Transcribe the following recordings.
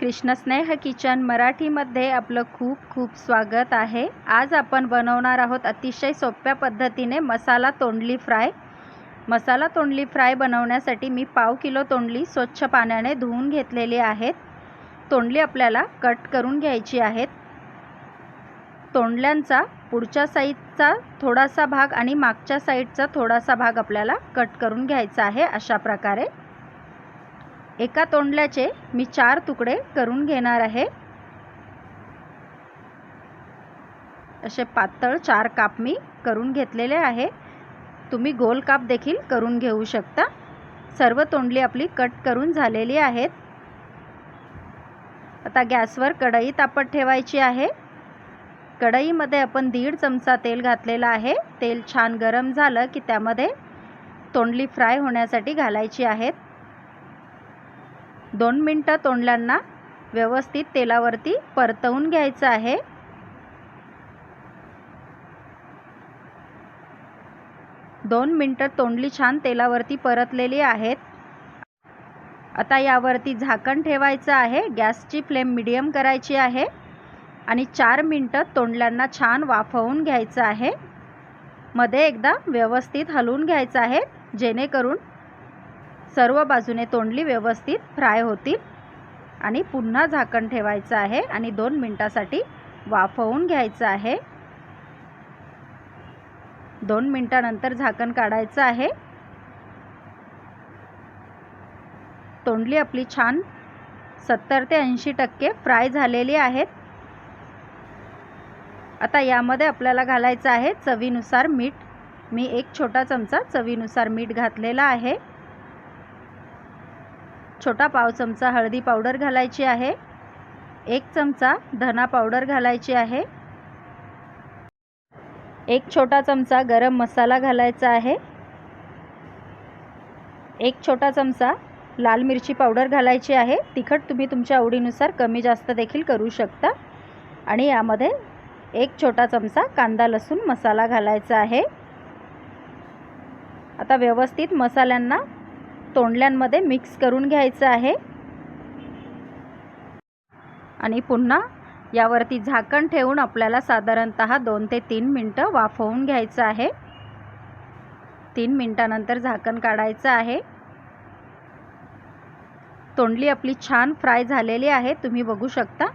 कृष्णस्नेह kitchen मराठीमध्ये आपलं खूप खूप स्वागत आहे. आज आपण बनवणार आहोत अतिशय सोप्या पद्धतीने मसाला तोंडली फ्राय. मसाला तोंडली फ्राय बनवण्यासाठी मी पाव किलो तोंडली स्वच्छ पाण्याने धुवून घेतलेली आहेत. तोंडली आपल्याला कट करून घ्यायची आहेत. तोंडल्यांचा पुढच्या साईडचा थोडासा भाग आणि मागच्या साईडचा थोडासा भाग आपल्याला कट करून घ्यायचा आहे अशा प्रकारे. एका तोंडल्याचे मी चार तुकडे करून घेणार आहे. असे पातळ चार काप मी करून घेतलेले आहे. तुम्ही गोल काप देखील करून घेऊ शकता. सर्व तोंडली आपली कट करून झालेली आहेत. आता गॅसवर कढई तापत ठेवायची आहे. कढईमध्ये आपण दीड चमचा तेल घातलेलं आहे. तेल छान गरम झालं की त्यामध्ये तोंडली फ्राय होण्यासाठी घालायची आहेत. दोन मिनटं तोंडल्यांना व्यवस्थित तेलावरती परतवून घ्यायचं आहे. दोन मिनटं तोंडली छान तेलावरती परतलेली आहेत. आता यावरती झाकण ठेवायचं आहे. गॅसची फ्लेम मिडियम करायची आहे. आणि चार मिनटं तोंडल्यांना छान वाफवून घ्यायचं आहे. मध्ये एकदा व्यवस्थित हलवून घ्यायचं आहे. जेणेकरून सर्व बाजूने तोंडली व्यवस्थित फ्राय होतील. आणि पुन्हा झाकण ठेवायचं आहे आणि दोन मिनटासाठी वाफवून घ्यायचं आहे. दोन मिनटानंतर झाकण काढायचं आहे. तोंडली आपली छान सत्तर ते ऐंशी टक्के फ्राय झालेली आहेत. आता यामध्ये आपल्याला घालायचं आहे चवीनुसार मीठ. मी एक छोटा चमचा चवीनुसार मीठ घातलेला आहे. छोटा पाव चमचा हळदी पावडर घालायची आहे. एक चमचा धना पावडर घालायची आहे. एक छोटा चमचा गरम मसाला घालायचा आहे. एक छोटा चमचा लाल मिरची पावडर घालायची आहे. तिखट तुम्ही तुमच्या आवडीनुसार कमी जास्त देखील करू शकता. आणि यामध्ये एक छोटा चमचा कांदा लसूण मसाला घालायचा आहे. आता व्यवस्थित मसाल्यांना तोंडल्यांमध्ये मिक्स करून घ्यायचं आहे. आणि पुन्हा यावरती झाकण ठेवून आपल्याला साधारणत दोन ते तीन मिनटं वाफवून घ्यायचं आहे. तीन मिनटानंतर झाकण काढायचं आहे. तोंडली आपली छान फ्राय झालेली आहे तुम्ही बघू शकता.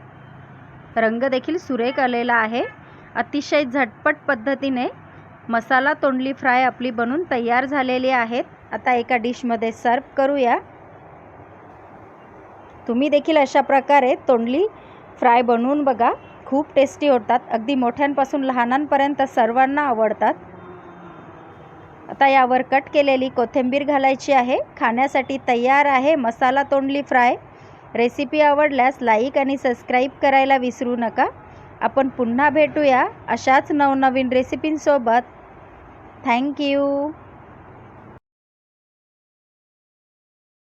रंग देखील सुरेख आलेला आहे. अतिशय झटपट पद्धतीने मसाला तोंडली फ्राय आपली बनून तयार झालेली आहेत. आता एका डिशमध्ये सर्व करूया. तुम्ही देखील अशा प्रकारे तोंडली फ्राय बनवून बघा. खूप टेस्टी होतात. अगदी मोठ्यांपासून लहानांपर्यंत सर्वांना आवडतात. आता यावर कट केलेली कोथिंबीर घालायची आहे. खाण्यासाठी तयार आहे मसाला तोंडली फ्राय. रेसिपी आवडल्यास लाईक आणि सबस्क्राईब करायला विसरू नका. आपण पुन्हा भेटूया अशाच नवनवीन रेसिपींसोबत. थँक्यू